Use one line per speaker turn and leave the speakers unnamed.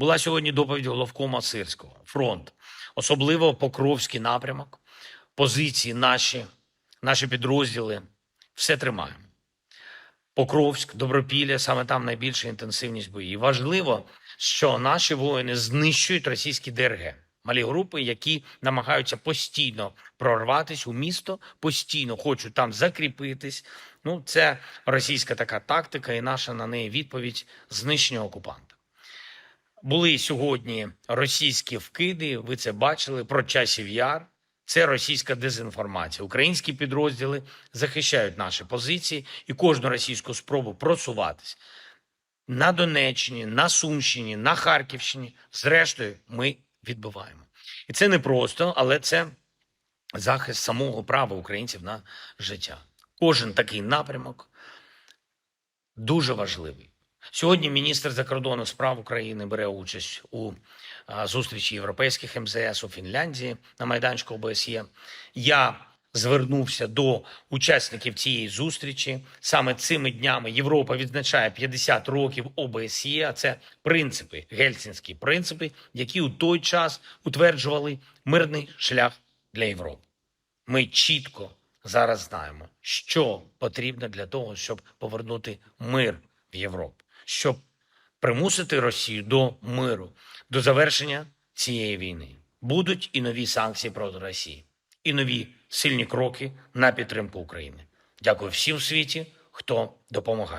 Була сьогодні доповідь головкома Сирського. Фронт, особливо Покровський напрямок, позиції наші, наші підрозділи, все тримаємо. Покровськ, Добропілля, саме там найбільша інтенсивність боїв. Важливо, що наші воїни знищують російські ДРГ, малі групи, які намагаються постійно прорватися у місто, постійно хочуть там закріпитись. Ну, це російська така тактика, і наша на неї відповідь знищення окупанта. Були сьогодні російські вкиди. Ви це бачили про часів яр. Це російська дезінформація. Українські підрозділи захищають наші позиції і кожну російську спробу просуватись на Донеччині, на Сумщині, на Харківщині. Зрештою, ми відбиваємо. І це не просто, але це захист самого права українців на життя. Кожен такий напрямок дуже важливий. Сьогодні міністр закордонних справ України бере участь у зустрічі європейських МЗС у Фінляндії на майданчику ОБСЄ. Я звернувся до учасників цієї зустрічі. Саме цими днями Європа відзначає 50 років ОБСЄ. А це принципи, гельсінські принципи, які у той час утверджували мирний шлях для Європи. Ми чітко зараз знаємо, що потрібно для того, щоб повернути мир в Європу, щоб примусити Росію до миру, до завершення цієї війни. Будуть і нові санкції проти Росії, і нові сильні кроки на підтримку України. Дякую всім в світі, хто допомагає.